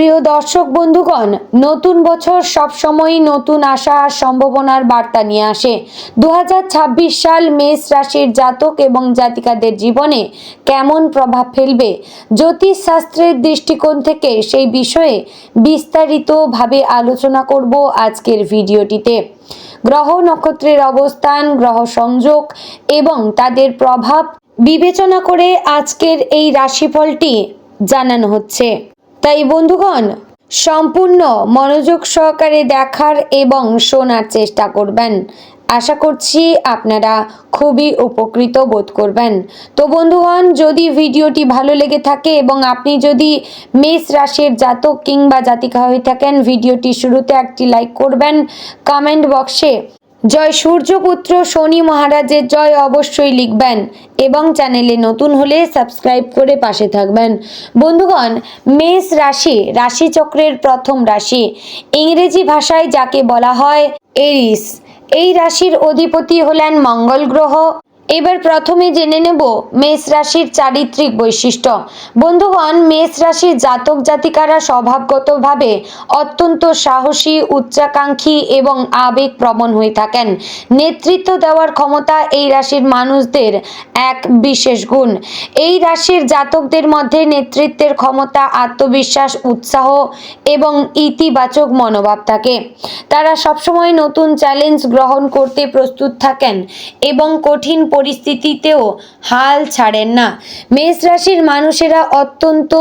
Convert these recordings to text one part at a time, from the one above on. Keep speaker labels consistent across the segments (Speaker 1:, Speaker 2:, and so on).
Speaker 1: প্রিয় দর্শক বন্ধুগণ, নতুন বছর সবসময়ই নতুন আশা আর সম্ভাবনার বার্তা নিয়ে আসে। দু হাজার ছাব্বিশ সাল মেষ রাশির জাতক এবং জাতিকাদের জীবনে কেমন প্রভাব ফেলবে? জ্যোতিষ শাস্ত্রের দৃষ্টিকোণ থেকে সেই বিষয়ে বিস্তারিতভাবে আলোচনা করব আজকের ভিডিওটিতে। গ্রহ নক্ষত্রের অবস্থান, গ্রহ সংযোগ এবং তাদের প্রভাব বিবেচনা করে আজকের এই রাশিফলটি জানানো হচ্ছে। তাই বন্ধুগণ, সম্পূর্ণ মনোযোগ সহকারে দেখার এবং শোনার চেষ্টা করবেন। আশা করছি আপনারা খুবই উপকৃত বোধ করবেন। তো বন্ধুগণ, যদি ভিডিওটি ভালো লেগে থাকে এবং আপনি যদি মেষ রাশির জাতক কিংবা জাতিকা হয়ে থাকেন, ভিডিওটি শুরুতে একটি লাইক করবেন। কমেন্ট বক্সে জয় সূর্যপুত্র, শনি মহারাজের জয় অবশ্যই লিখবেন এবং চ্যানেলে নতুন হলে সাবস্ক্রাইব করে পাশে থাকবেন। বন্ধুগণ, মেষ রাশি, রাশিচক্রের প্রথম রাশি। ইংরেজি ভাষায় যাকে বলা হয় এরিস। এই রাশির অধিপতি হলেন মঙ্গল গ্রহ। এবার প্রথমে জেনে নেব মেষ রাশির চারিত্রিক বৈশিষ্ট্য। বন্ধুগণ, মেষ রাশির জাতক জাতিকারা স্বভাবগতভাবে অত্যন্ত সাহসী, উচ্চাকাঙ্ক্ষী এবং আবেগ প্রবণ হয়ে থাকেন। নেতৃত্ব দেওয়ার ক্ষমতা এই রাশির মানুষদের এক বিশেষ গুণ। এই রাশির জাতকদের মধ্যে নেতৃত্বের ক্ষমতা, আত্মবিশ্বাস, উৎসাহ এবং ইতিবাচক মনোভাব থাকে। তারা সবসময় নতুন চ্যালেঞ্জ গ্রহণ করতে প্রস্তুত থাকেন এবং কঠিন পরিস্থিতিতেও হাল ছাড়েন না। মেষ রাশির মানুষেরা অত্যন্ত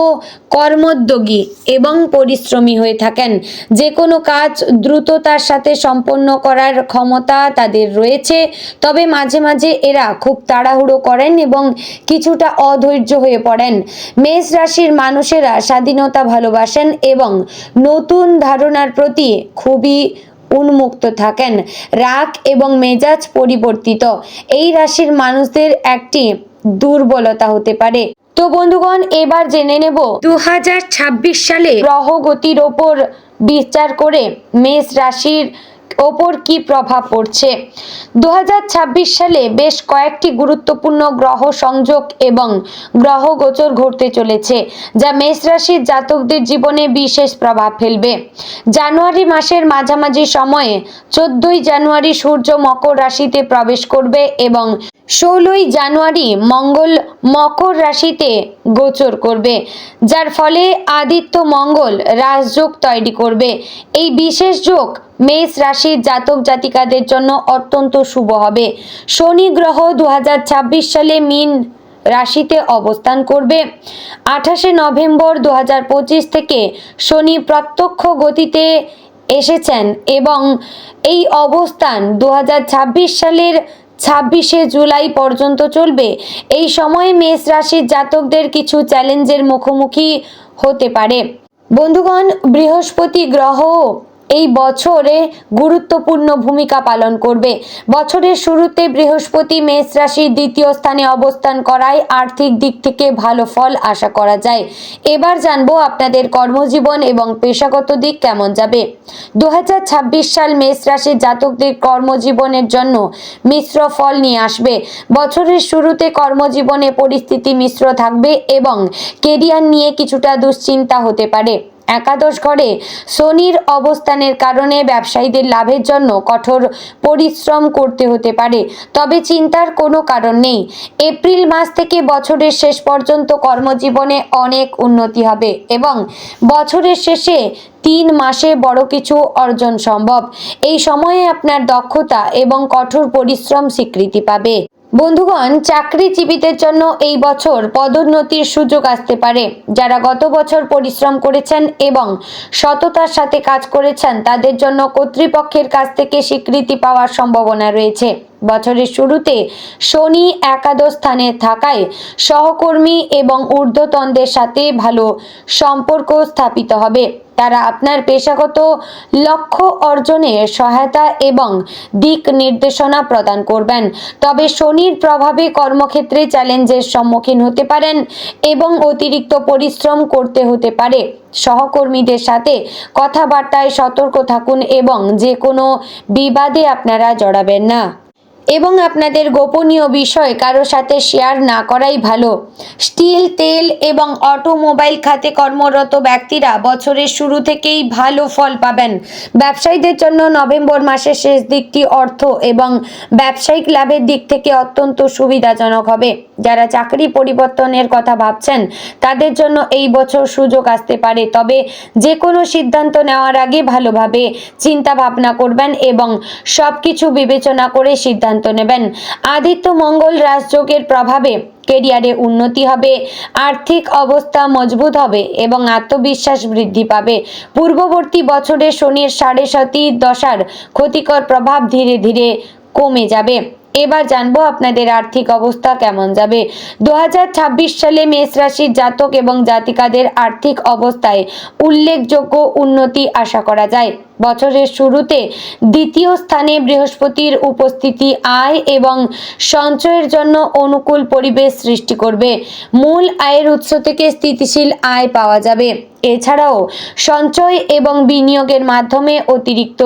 Speaker 1: কর্মোদ্যোগী এবং পরিশ্রমী হয়ে থাকেন। যে কোনো কাজ দ্রুততার সাথে সম্পন্ন করার ক্ষমতা তাদের রয়েছে। তবে মাঝে মাঝে এরা খুব তাড়াহুড়ো করেন এবং কিছুটা অধৈর্য হয়ে পড়েন। মেষ রাশির মানুষেরা স্বাধীনতা ভালোবাসেন এবং নতুন ধারণার প্রতি খুবই উন্মুক্ত থাকেন। রাগ এবং মেজাজ পরিবর্তিত। এই রাশির মানুষদের একটি দুর্বলতা হতে পারে। তো বন্ধুগণ, এবার জেনে নেব দু হাজার ছাব্বিশ সালে গ্রহ গতির ওপর বিচার করে মেষ রাশির ওপর কি প্রভাব পড়ছে? দুহাজার ছাব্বিশ সালে বেশ কয়েকটি গুরুত্বপূর্ণ গ্রহ সংযোগ এবং গ্রহ গোচর ঘটতে চলেছে, যা মেষ রাশির জাতকদের জীবনে বিশেষ প্রভাব ফেলবে। জানুয়ারি মাসের মাঝামাঝি সময়ে চোদ্দই জানুয়ারি সূর্য মকর রাশিতে প্রবেশ করবে এবং ষোলোই জানুয়ারি মঙ্গল মকর রাশিতে গোচর করবে, যার ফলে আদিত্য মঙ্গল রাজযোগ তৈরি করবে। এই বিশেষ যোগ মেষ রাশির জাতক জাতিকাদের জন্য অত্যন্ত শুভ হবে। শনি গ্রহ দু হাজার ছাব্বিশ সালে মিন রাশিতে অবস্থান করবে। আঠাশে নভেম্বর দু হাজার পঁচিশ থেকে শনি প্রত্যক্ষ গতিতে এসেছেন এবং এই অবস্থান দু হাজার ছাব্বিশ সালের ছাব্বিশে জুলাই পর্যন্ত চলবে। এই সময়ে মেষ রাশির জাতকদের কিছু চ্যালেঞ্জের মুখোমুখি হতে পারে। বন্ধুগণ, বৃহস্পতি গ্রহ এই বছরে গুরুত্বপূর্ণ ভূমিকা পালন করবে। বছরের শুরুতে বৃহস্পতি, মেষ রাশির দ্বিতীয় স্থানে অবস্থান করায় আর্থিক দিক থেকে ভালো ফল আশা করা যায়। এবার জানব আপনাদের কর্মজীবন এবং পেশাগত দিক কেমন যাবে। দু হাজার ছাব্বিশ সাল মেষ রাশির জাতকদের কর্মজীবনের জন্য মিশ্র ফল নিয়ে আসবে। বছরের শুরুতে কর্মজীবনে পরিস্থিতি মিশ্র থাকবে এবং কেরিয়ার নিয়ে কিছুটা দুশ্চিন্তা হতে পারে। একাদশ ঘরে শনির অবস্থানের কারণে ব্যবসায়ীদের লাভের জন্য কঠোর পরিশ্রম করতে হতে পারে। তবে চিন্তার কোনো কারণ নেই। এপ্রিল মাস থেকে বছরের শেষ পর্যন্ত কর্মজীবনে অনেক উন্নতি হবে এবং বছরের শেষে তিন মাসে বড় কিছু অর্জন সম্ভব। এই সময়ে আপনার দক্ষতা এবং কঠোর পরিশ্রম স্বীকৃতি পাবে। বন্ধুগণ, চাকরিজীবীদের জন্য এই বছর পদোন্নতির সুযোগ আসতে পারে। যারা গত বছর পরিশ্রম করেছেন এবং সততার সাথে কাজ করেছেন, তাদের জন্য কর্তৃপক্ষের কাছ থেকে স্বীকৃতি পাওয়ার সম্ভাবনা রয়েছে। বছরের শুরুতে শনি একাদশ স্থানে থাকায় সহকর্মী এবং ঊর্ধ্বতনদের সাথে ভালো সম্পর্ক স্থাপিত হবে। তারা আপনার পেশাগত লক্ষ্য অর্জনে সহায়তা এবং দিক নির্দেশনা প্রদান করবেন। তবে শনির প্রভাবে কর্মক্ষেত্রে চ্যালেঞ্জের সম্মুখীন হতে পারেন এবং অতিরিক্ত পরিশ্রম করতে হতে পারে। সহকর্মীদের সাথে কথাবার্তায় সতর্ক থাকুন এবং যে কোনো বিবাদে আপনারা জড়াবেন না। এবং আপনাদের গোপনীয় বিষয় কারও সাথে শেয়ার না করাই ভালো। স্টিল, তেল এবং অটোমোবাইল খাতে কর্মরত ব্যক্তিরা বছরের শুরু থেকেই ভালো ফল পাবেন। ব্যবসায়ীদের জন্য নভেম্বর মাসের শেষ দিকটি অর্থ এবং ব্যবসায়িক লাভের দিক থেকে অত্যন্ত সুবিধাজনক হবে। যারা চাকরি পরিবর্তনের কথা ভাবছেন, তাদের জন্য এই বছর সুযোগ আসতে পারে। তবে যে কোনো সিদ্ধান্ত নেওয়ার আগে ভালোভাবে চিন্তা ভাবনা করবেন এবং সব কিছু বিবেচনা করে সিদ্ধান্ত নেবেন। আদিত্য মঙ্গল রাজযোগের প্রভাবে কেরিয়ারে উন্নতি হবে, আর্থিক অবস্থা মজবুত হবে এবং আত্মবিশ্বাস বৃদ্ধি পাবে। পূর্ববর্তী বছরে শনির সাড়ে সাতি দশার ক্ষতিকর প্রভাব ধীরে ধীরে কমে যাবে। এবার জানব আপনাদের আর্থিক অবস্থা কেমন যাবে। দু হাজার ছাব্বিশ সালে মেষ রাশির জাতক এবং জাতিকাদের আর্থিক অবস্থায় উল্লেখযোগ্য উন্নতি আশা করা যায়। বছরের শুরুতে দ্বিতীয় স্থানে বৃহস্পতির উপস্থিতি আয় এবং সঞ্চয়ের জন্য অনুকূল পরিবেশ সৃষ্টি করবে। মূল আয়ের উৎস থেকে স্থিতিশীল আয় পাওয়া যাবে। এছাড়াও সঞ্চয় এবং বিনিয়োগের মাধ্যমে অতিরিক্ত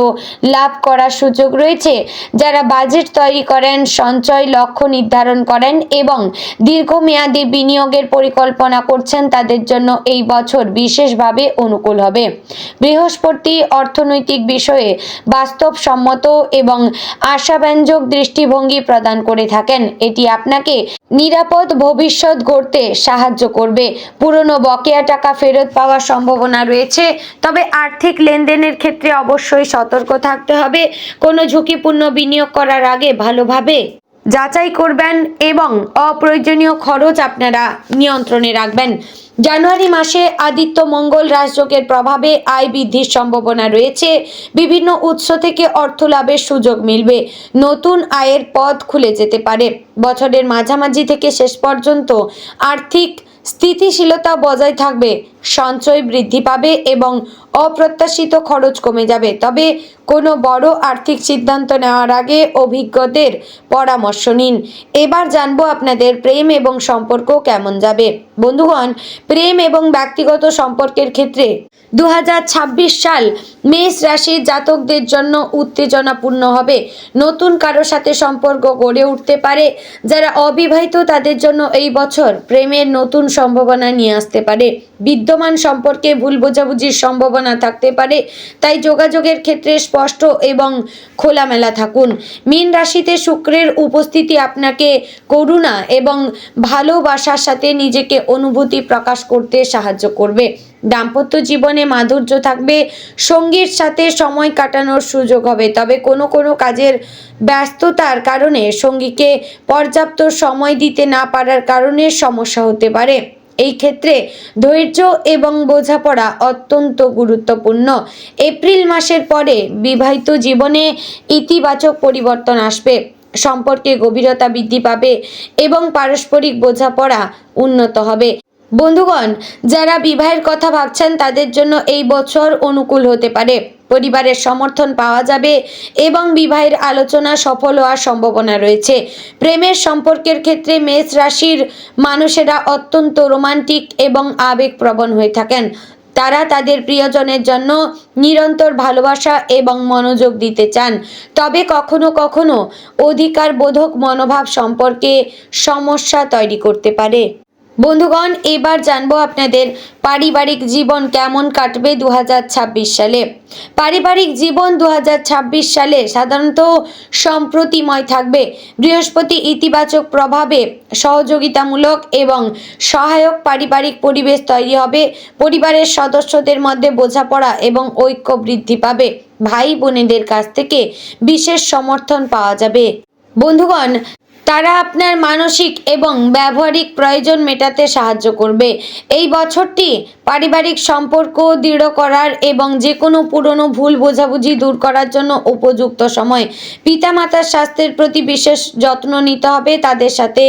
Speaker 1: লাভ করার সুযোগ রয়েছে। যারা বাজেট তৈরি করেন, সঞ্চয় লক্ষ্য নির্ধারণ করেন এবং দীর্ঘমেয়াদী বিনিয়োগের পরিকল্পনা করছেন, তাদের জন্য এই বছর বিশেষভাবে অনুকূল হবে। বৃহস্পতি অর্থনৈতিক বিষয়ে বাস্তবসম্মত এবং আশাব্যঞ্জক দৃষ্টিভঙ্গি প্রদান করে থাকেন। এটি আপনাকে নিরাপদ ভবিষ্যৎ গড়তে সাহায্য করবে। পুরনো বকেয়া টাকা ফেরত পাওয়ার সম্ভাবনা রয়েছে, তবে আর্থিক লেনদেনের ক্ষেত্রে অবশ্যই সতর্ক থাকতে হবে। কোনো ঝুঁকিপূর্ণ বিনিয়োগ করার আগে ভালোভাবে যাচাই করবেন এবং অপ্রয়োজনীয় খরচ আপনারা নিয়ন্ত্রণে রাখবেন। জানুয়ারি মাসে আদিত্য মঙ্গল রাজযোগের প্রভাবে আয় বৃদ্ধির সম্ভাবনা রয়েছে। বিভিন্ন উৎস থেকে অর্থ লাভের সুযোগ মিলবে। নতুন আয়ের পথ খুলে যেতে পারে। বছরের মাঝামাঝি থেকে শেষ পর্যন্ত আর্থিক স্থিতিশীলতা বজায় থাকবে। সঞ্চয় বৃদ্ধি পাবে এবং অপ্রত্যাশিত খরচ কমে যাবে। তবে কোনো বড় আর্থিক সিদ্ধান্ত নেওয়ার আগে অভিজ্ঞদের পরামর্শ নিন। এবার জানব আপনাদের প্রেম এবং সম্পর্ক কেমন যাবে। বন্ধুগণ, প্রেম এবং ব্যক্তিগত সম্পর্কের ক্ষেত্রে দু হাজার ছাব্বিশ সাল মেষ রাশির জাতকদের জন্য উত্তেজনাপূর্ণ হবে। নতুন কারও সাথে সম্পর্ক গড়ে উঠতে পারে। যারা অবিবাহিত, তাদের জন্য এই বছর প্রেমের নতুন সম্ভাবনা নিয়ে আসতে পারে। বিদ্যমান সম্পর্কে ভুল বোঝাবুঝির সম্ভাবনা থাকতে পারে। তাই যোগাযোগের ক্ষেত্রে স্পষ্ট এবং খোলামেলা থাকুন। মীন রাশিতে শুক্রের উপস্থিতি আপনাকে করুণা এবং ভালোবাসার সাথে নিজেকে অনুভূতি প্রকাশ করতে সাহায্য করবে। দাম্পত্য জীবনে মাধুর্য থাকবে। সঙ্গীর সাথে সময় কাটানোর সুযোগ হবে। তবে কোনো কোনো কাজের ব্যস্ততার কারণে সঙ্গীকে পর্যাপ্ত সময় দিতে না পারার কারণে সমস্যা হতে পারে। এই ক্ষেত্রে ধৈর্য এবং বোঝাপড়া অত্যন্ত গুরুত্বপূর্ণ। এপ্রিল মাসের পরে বিবাহিত জীবনে ইতিবাচক পরিবর্তন আসবে, সম্পর্কে গভীরতা বৃদ্ধি পাবে এবং পারস্পরিক বোঝাপড়া উন্নত হবে। বন্ধুগণ, যারা বিবাহের কথা ভাবছেন, তাদের জন্য এই বছর অনুকূল হতে পারে। পরিবারের সমর্থন পাওয়া যাবে এবং বিবাহের আলোচনা সফল হওয়ার সম্ভাবনা রয়েছে। প্রেমের সম্পর্কের ক্ষেত্রে মেষ রাশির মানুষেরা অত্যন্ত রোমান্টিক এবং আবেগপ্রবণ হয়ে থাকেন। তারা তাদের প্রিয়জনের জন্য নিরন্তর ভালোবাসা এবং মনোযোগ দিতে চান। তবে কখনো কখনো অধিকার বোধক মনোভাব সম্পর্কে সমস্যা তৈরি করতে পারে। বন্ধুগণ, এবার জানব আপনাদের পারিবারিক জীবন কেমন কাটবে দু হাজার ছাব্বিশ সালে। পারিবারিক জীবন দু হাজার ছাব্বিশ সালে সাধারণত সম্প্রতিময় থাকবে। বৃহস্পতি ইতিবাচক প্রভাবে সহযোগিতামূলক এবং সহায়ক পারিবারিক পরিবেশ তৈরি হবে। পরিবারের সদস্যদের মধ্যে বোঝাপড়া এবং ঐক্য বৃদ্ধি পাবে। ভাই বোনেদের কাছ থেকে বিশেষ সমর্থন পাওয়া যাবে। বন্ধুগণ তারা আপনার মানসিক এবং ব্যবহারিক প্রয়োজন মেটাতে সাহায্য করবে। এই বছরটি পারিবারিক সম্পর্ক দৃঢ় করার এবং যে কোনো পুরনো ভুল বোঝাবুঝি দূর করার জন্য উপযুক্ত সময়। পিতামাতার স্বাস্থ্যের প্রতি বিশেষ যত্ন নিতে হবে, তাদের সাথে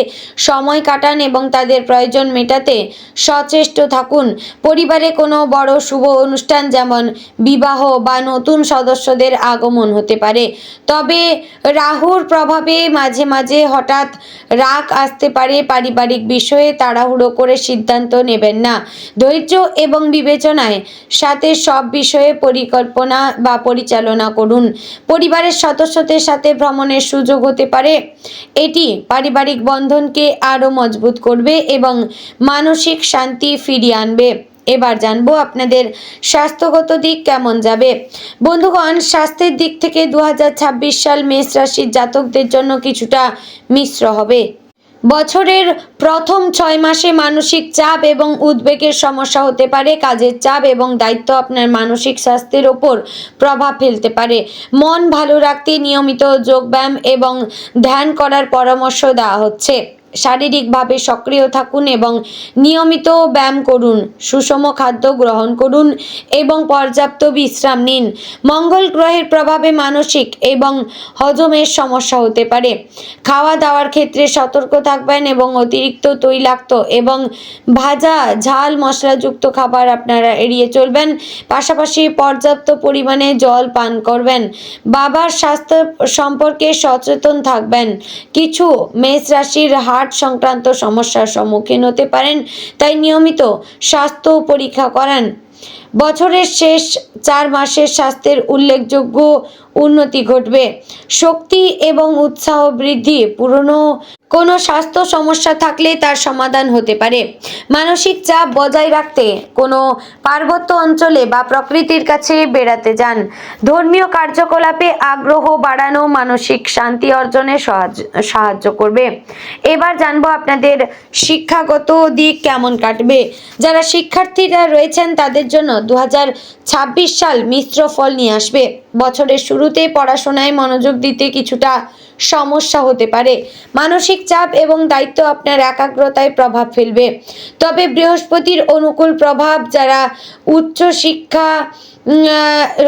Speaker 1: সময় কাটান এবং তাদের প্রয়োজন মেটাতে সচেষ্ট থাকুন। পরিবারে কোনো বড় শুভ অনুষ্ঠান যেমন বিবাহ বা নতুন সদস্যদের আগমন হতে পারে। তবে রাহুর প্রভাবে মাঝে মাঝে হঠাৎ হঠাৎ রাগ আসতে পারে পারিবারিক বিষয়ে তাড়াহুড়ো করে সিদ্ধান্ত নেবেন না। ধৈর্য এবং বিবেচনায় সাথে সব বিষয়ে পরিকল্পনা বা পরিচালনা করুন। পরিবারের সদস্যদের সাথে ভ্রমণের সুযোগ হতে পারে। এটি পারিবারিক বন্ধনকে আরও মজবুত করবে এবং মানসিক শান্তি ফিরিয়ে আনবে। এবার জানব আপনাদের স্বাস্থ্যগত দিক কেমন যাবে। বন্ধুগণ, স্বাস্থ্যের দিক থেকে দু হাজার ছাব্বিশ সাল মেষ রাশির জাতকদের জন্য কিছুটা মিশ্র হবে। বছরের প্রথম ছয় মাসে মানসিক চাপ এবং উদ্বেগের সমস্যা হতে পারে, কাজের চাপ এবং দায়িত্ব আপনার মানসিক স্বাস্থ্যের ওপর প্রভাব ফেলতে পারে। মন ভালো রাখতে নিয়মিত যোগব্যায়াম এবং ধ্যান করার পরামর্শ দেওয়া হচ্ছে। শারীরিকভাবে সক্রিয় থাকুন এবং নিয়মিত ব্যায়াম করুন, সুষম খাদ্য গ্রহণ করুন এবং পর্যাপ্ত বিশ্রাম নিন। মঙ্গল গ্রহের প্রভাবে মানসিক এবং হজমের সমস্যা হতে পারে। খাওয়া দাওয়ার ক্ষেত্রে সতর্ক থাকবেন এবং অতিরিক্ত তৈলাক্ত এবং ভাজা, ঝাল, মশলাযুক্ত খাবার আপনারা এড়িয়ে চলবেন। পাশাপাশি পর্যাপ্ত পরিমাণে জল পান করবেন। বাবার স্বাস্থ্য সম্পর্কে সচেতন থাকবেন। কিছু মেষ রাশির হার্ট সংক্রান্ত সমস্যার সম্মুখীন হতে পারেন, তাই নিয়মিত স্বাস্থ্য পরীক্ষা করান। বছরের শেষ চার মাসের স্বাস্থ্যের উল্লেখযোগ্য উন্নতি ঘটবে। শক্তি এবং উৎসাহ বৃদ্ধি, পুরনো কোনো স্বাস্থ্য সমস্যা থাকলে তার সমাধান হতে পারে। মানসিক চাপ বজায় রাখতে কোনো পার্বত্য অঞ্চলে বা প্রকৃতির কাছে বেড়াতে যান। ধর্মীয় কার্যকলাপে আগ্রহ বাড়ানো মানসিক শান্তি অর্জনে সাহায্য করবে। এবার জানব আপনাদের শিক্ষাগত দিক কেমন কাটবে। যারা শিক্ষার্থীরা রয়েছেন তাদের জন্য দু হাজার ছাব্বিশ সাল মিশ্র ফল নিয়ে আসবে। বছরের শুরুতে পড়াশোনায় মনোযোগ দিতে কিছুটা সমস্যা হতে পারে। মানসিক চাপ এবং দায়িত্ব আপনার একাগ্রতায় প্রভাব ফেলবে। তবে বৃহস্পতির অনুকূল প্রভাব, যারা উচ্চ শিক্ষা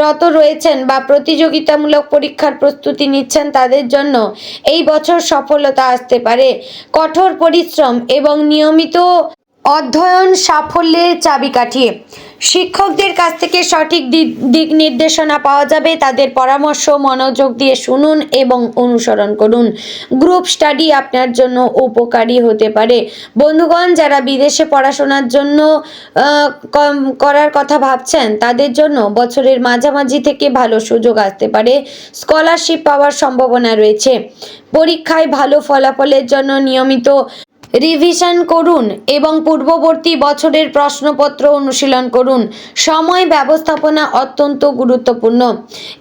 Speaker 1: রত রয়েছেন বা প্রতিযোগিতামূলক পরীক্ষার প্রস্তুতি নিচ্ছেন তাদের জন্য এই বছর সফলতা আসতে পারে। কঠোর পরিশ্রম এবং নিয়মিত অধ্যয়ন সাফল্যের চাবিকাঠি। শিক্ষকদের কাছ থেকে সঠিক দিক- নির্দেশনা পাওয়া যাবে। তাদের পরামর্শ, মনোযোগ দিয়ে শুনুন এবং অনুসরণ করুন। গ্রুপ স্টাডি আপনার জন্য উপকারী হতে পারে। বন্ধুগণ, যারা বিদেশে পড়াশোনার জন্য করার কথা ভাবছেন, তাদের জন্য বছরের মাঝামাঝি থেকে ভালো সুযোগ আসতে পারে। স্কলারশিপ পাওয়ার সম্ভাবনা রয়েছে। পরীক্ষায় ভালো ফলাফলের জন্য নিয়মিত রিভিশন করুন এবং পূর্ববর্তী বছরের প্রশ্নপত্র অনুশীলন করুন। সময় ব্যবস্থাপনা অত্যন্ত গুরুত্বপূর্ণ।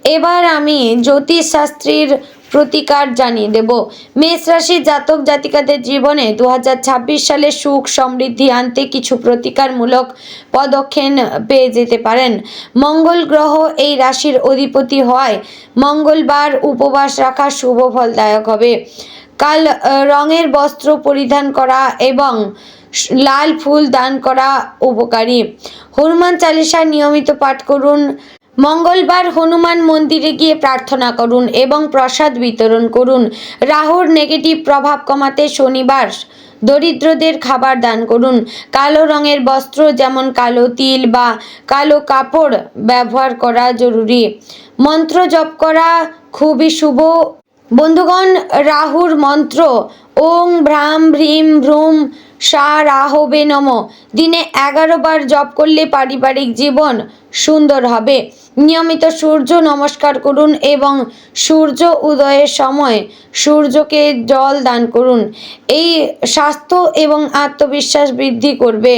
Speaker 1: এবার আমি জ্যোতিষশাস্ত্রীর প্রতিকার জানিয়ে দেব। মেষ রাশির জাতক জাতিকাদের জীবনে দু হাজার ছাব্বিশ সালে সুখ সমৃদ্ধি আনতে কিছু প্রতিকারমূলক পদক্ষেপ পেয়ে যেতে পারেন। মঙ্গল গ্রহ এই রাশির অধিপতি হয় মঙ্গলবার উপবাস রাখা শুভ ফলদায়ক হবে। কাল রঙের বস্ত্র পরিধান করা এবং লাল ফুল দান করা উপকারী। হনুমান চালিসা নিয়মিত পাঠ করুন। মঙ্গলবার হনুমান মন্দিরে গিয়ে প্রার্থনা করুন এবং প্রসাদ বিতরণ করুন। রাহুর নেগেটিভ প্রভাব কমাতে শনিবার দরিদ্রদের খাবার দান করুন। কালো রঙের বস্ত্র যেমন কালো তিল বা কালো কাপড় ব্যবহার করা জরুরি। মন্ত্র জপ করা খুবই শুভ বন্ধুগণ, রাহুর মন্ত্র, ওং ভ্রাম ভ্রীম ভ্রুম সা রাহবে নম। দিনে এগারো বার জপ করলে পারিবারিক জীবন সুন্দর হবে। নিয়মিত সূর্য নমস্কার করুন এবং সূর্য উদয়ের সময় সূর্যকে জল দান করুন। এই স্বাস্থ্য এবং আত্মবিশ্বাস বৃদ্ধি করবে।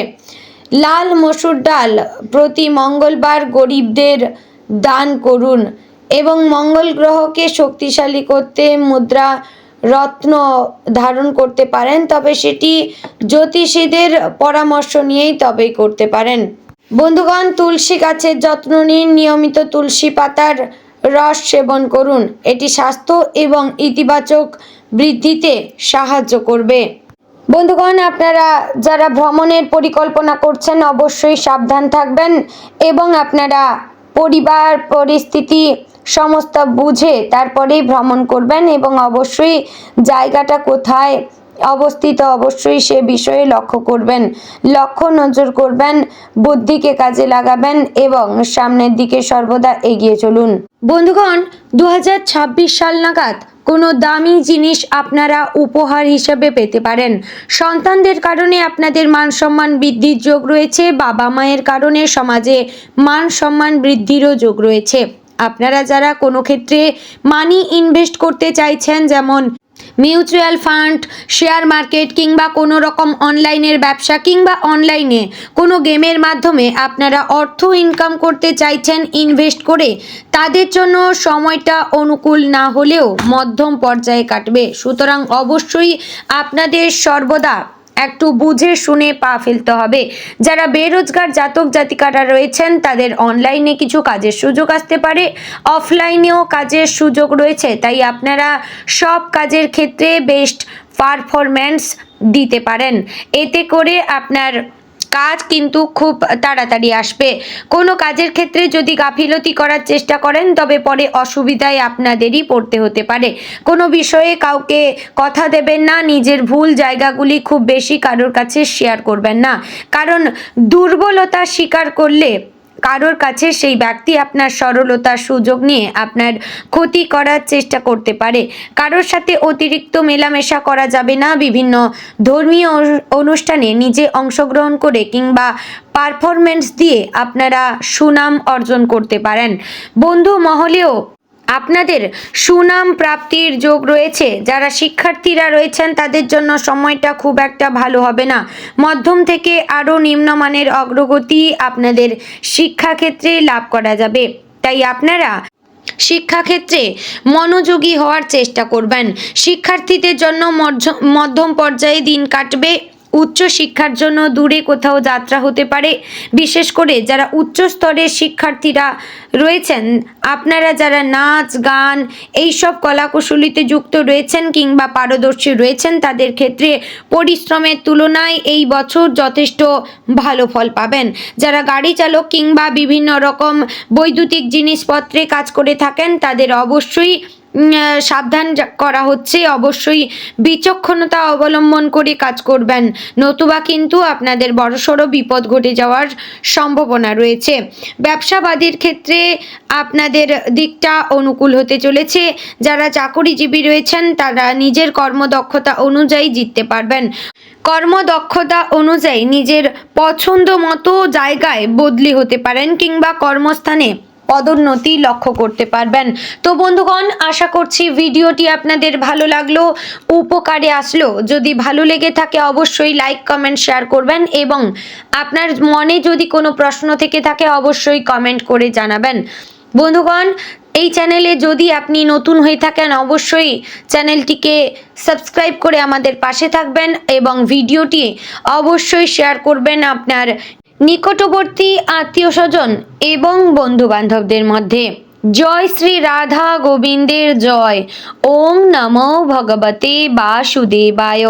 Speaker 1: লাল মসুর ডাল প্রতি মঙ্গলবার গরিবদের দান করুন। এবং মঙ্গল গ্রহকে শক্তিশালী করতে মুদ্রা রত্ন ধারণ করতে পারেন, তবে সেটি জ্যোতিষীদের পরামর্শ নিয়েই তবেই করতে পারেন। বন্ধুগণ, তুলসী গাছের যত্ন নিন, নিয়মিত তুলসী পাতার রস সেবন করুন, এটি স্বাস্থ্য এবং ইতিবাচক বৃদ্ধিতে সাহায্য করবে। বন্ধুগণ, আপনারা যারা ভ্রমণের পরিকল্পনা করছেন, অবশ্যই সাবধান থাকবেন এবং আপনারা পরিবার, পরিস্থিতি, সমস্ত বুঝে তারপরেই ভ্রমণ করবেন এবং অবশ্যই জায়গাটা কোথায় অবস্থিত অবশ্যই সে বিষয়ে লক্ষ্য করবেন। লক্ষ্য নজর করবেন, বুদ্ধিকে কাজে লাগাবেন এবং সামনের দিকে সর্বদা এগিয়ে চলুন। বন্ধুগণ দু হাজার ছাব্বিশ সাল নাগাদ কোনো দামি জিনিস আপনারা উপহার হিসেবে পেতে পারেন। সন্তানদের কারণে আপনাদের মান সম্মান বৃদ্ধির যোগ রয়েছে বাবা মায়ের কারণে সমাজে মান সম্মান বৃদ্ধিরও যোগ রয়েছে। আপনারা যারা কোনো ক্ষেত্রে মানি ইনভেস্ট করতে চাইছেন, যেমন মিউচুয়াল ফান্ড, শেয়ার মার্কেট কিংবা কোনো রকম অনলাইনের ব্যবসা কিংবা অনলাইনে কোনো গেমের মাধ্যমে আপনারা অর্থ ইনকাম করতে চাইছেন ইনভেস্ট করে, তাদের জন্য সময়টা অনুকূল না হলেও মধ্যম পর্যায়ে কাটবে। সুতরাং অবশ্যই আপনাদের সর্বদা একটু বুঝে শুনে পা ফেলতে হবে। যারা বেরোজগার জাতক জাতিকারা রয়েছেন, তাদের অনলাইনে কিছু কাজের সুযোগ আসতে পারে। অফলাইনেও কাজের সুযোগ রয়েছে, তাই আপনারা সব কাজের ক্ষেত্রে বেস্ট পারফরম্যান্স দিতে পারেন। এতে করে আপনার কাজ কিন্তু খুব তাড়াতাড়ি আসবে। কোনো কাজের ক্ষেত্রে যদি গাফিলতি করার চেষ্টা করেন, তবে পরে অসুবিধায় আপনাদেরই পড়তে হতে পারে। কোনো বিষয়ে কাউকে কথা দেবেন না, নিজের ভুল জায়গাগুলি খুব বেশি কারোর কাছে শেয়ার করবেন না। কারণ দুর্বলতা স্বীকার করলে কারোর কাছে সেই ব্যক্তি আপনার সরলতার সুযোগ নিয়ে আপনার ক্ষতি করার চেষ্টা করতে পারে। কারোর সাথে অতিরিক্ত মেলামেশা করা যাবে না। বিভিন্ন ধর্মীয় অনুষ্ঠানে নিজে অংশগ্রহণ করে কিংবা পারফরমেন্স দিয়ে আপনারা সুনাম অর্জন করতে পারেন। বন্ধু মহলেও আপনাদের সুনাম প্রাপ্তির যোগ রয়েছে। যারা শিক্ষার্থীরা রয়েছেন, তাদের জন্য সময়টা খুব একটা ভালো হবে না। মধ্যম থেকে আরও নিম্নমানের অগ্রগতি আপনাদের শিক্ষাক্ষেত্রে লাভ করা যাবে। তাই আপনারা শিক্ষাক্ষেত্রে মনোযোগী হওয়ার চেষ্টা করবেন। শিক্ষার্থীদের জন্য মধ্য- মধ্যম পর্যায়ে দিন কাটবে। উচ্চ শিক্ষার জন্য দূরে কোথাও যাত্রা হতে পারে। বিশেষ করে যারা উচ্চ স্তরের শিক্ষার্থীরা রয়েছেন, আপনারা যারা নাচ, গান এইসব কলাকুশলীতে যুক্ত রয়েছেন কিংবা পারদর্শী রয়েছেন, তাদের ক্ষেত্রে পরিশ্রমের তুলনায় এই বছর যথেষ্ট ভালো ফল পাবেন। যারা গাড়ি চালক কিংবা বিভিন্ন রকম বৈদ্যুতিক জিনিসপত্রে কাজ করে থাকেন, তাদের অবশ্যই সাবধান করা হচ্ছে। অবশ্যই বিচক্ষণতা অবলম্বন করে কাজ করবেন। নতুবা কিন্তু আপনাদের বড়সড় বিপদ ঘটে যাওয়ার সম্ভাবনা রয়েছে। ব্যবসাবাদীর ক্ষেত্রে আপনাদের দিকটা অনুকূল হতে চলেছে। যারা চাকরিজীবী রয়েছেন, তারা নিজের কর্মদক্ষতা অনুযায়ী জিততে পারবেন। কর্মদক্ষতা অনুযায়ী নিজের পছন্দ মতো জায়গায় বদলি হতে পারেন কিংবা কর্মস্থানে পদোন্নতি লক্ষ্য করতে পারবেন। তো বন্ধুগণ, আশা করছি ভিডিওটি আপনাদের ভালো লাগল, উপকারে আসলো। যদি ভালো লেগে থাকে অবশ্যই লাইক কমেন্ট শেয়ার করবেন এবং আপনার মনে যদি কোনো প্রশ্ন থেকে থাকে অবশ্যই কমেন্ট করে জানাবেন। বন্ধুগণ, এই চ্যানেলে যদি আপনি নতুন হয়ে থাকেন অবশ্যই চ্যানেলটিকে সাবস্ক্রাইব করে আমাদের পাশে থাকবেন এবং ভিডিওটি অবশ্যই শেয়ার করবেন আপনার নিকটবর্তী আত্মীয় স্বজন এবং বন্ধু বান্ধবদের মধ্যে। জয় শ্রী রাধা গোবিন্দের জয়। ওম নমো ভগবতে বাসুদেবায়।